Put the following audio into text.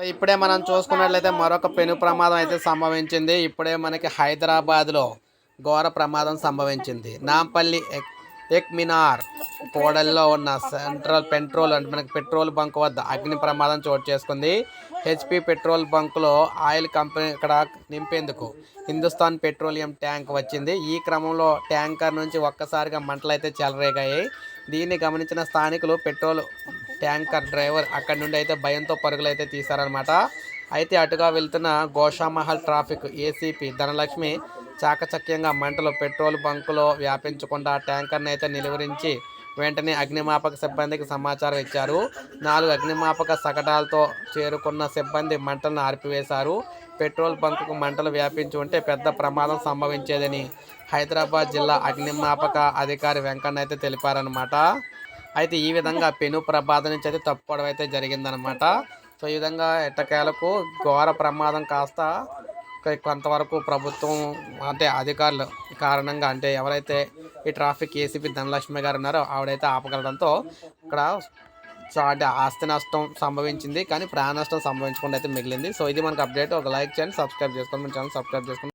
So ఇప్పుడే మనం చూసుకున్నట్లయితే మరొక పెను ప్రమాదం అయితే సంభవించింది. ఇప్పుడే మనకి హైదరాబాద్లో ఘోర ప్రమాదం సంభవించింది. నాంపల్లి ఎక్ కోడల్లో ఉన్న సెంట్రల్ పెట్రోల్ అంటే మనకి పెట్రోల్ బంక్ వద్ద అగ్ని ప్రమాదం చోటు చేసుకుంది. హెచ్పి పెట్రోల్ బంక్లో ఆయిల్ కంపెనీ ఇక్కడ నింపేందుకు హిందుస్థాన్ పెట్రోలియం ట్యాంక్ వచ్చింది. ఈ క్రమంలో ట్యాంకర్ నుంచి ఒక్కసారిగా మంటలు అయితే చెలరేగాయి. దీన్ని గమనించిన స్థానికులు పెట్రోల్ ట్యాంకర్ డ్రైవర్ అక్కడి నుండి అయితే భయంతో పరుగులు అయితే తీశారనమాట అయితే అటుగా వెళ్తున్న గోషామహల్ ట్రాఫిక్ ఏసీపీ ధనలక్ష్మి చాకచక్యంగా మంటలు పెట్రోల్ బంకులో వ్యాపించకుండా ట్యాంకర్ని అయితే నిలువరించి వెంటనే అగ్నిమాపక సిబ్బందికి సమాచారం ఇచ్చారు. నాలుగు అగ్నిమాపక సగటాలతో చేరుకున్న సిబ్బంది మంటలను ఆర్పివేశారు. పెట్రోల్ బంకుకు మంటలు వ్యాపించి ఉంటే పెద్ద ప్రమాదం సంభవించేదని హైదరాబాద్ జిల్లా అగ్నిమాపక అధికారి వెంకన్న అయితే తెలిపారనమాట అయితే ఈ విధంగా పెను ప్రమాదం నుంచి అయితే తప్పుకోవడం అయితే జరిగిందనమాట సో ఈ విధంగా ఎట్టకేలకు ఘోర ప్రమాదం కాస్త కొంతవరకు ప్రభుత్వం అంటే అధికారులు కారణంగా అంటే ఎవరైతే ఈ ట్రాఫిక్ ఏసీపీ ధనలక్ష్మి గారు ఉన్నారో ఆవిడైతే ఆపగలడంతో ఇక్కడ సో అంటే ఆస్తి నష్టం సంభవించింది. కానీ ప్రాణ నష్టం సంభవించకుండా అయితే మిగిలింది. సో ఇది మనకు అప్డేట్. ఒక లైక్ చేయండి సబ్స్క్రైబ్ చేసుకోండి. మన ఛానల్ సబ్స్క్రైబ్ చేసుకోండి.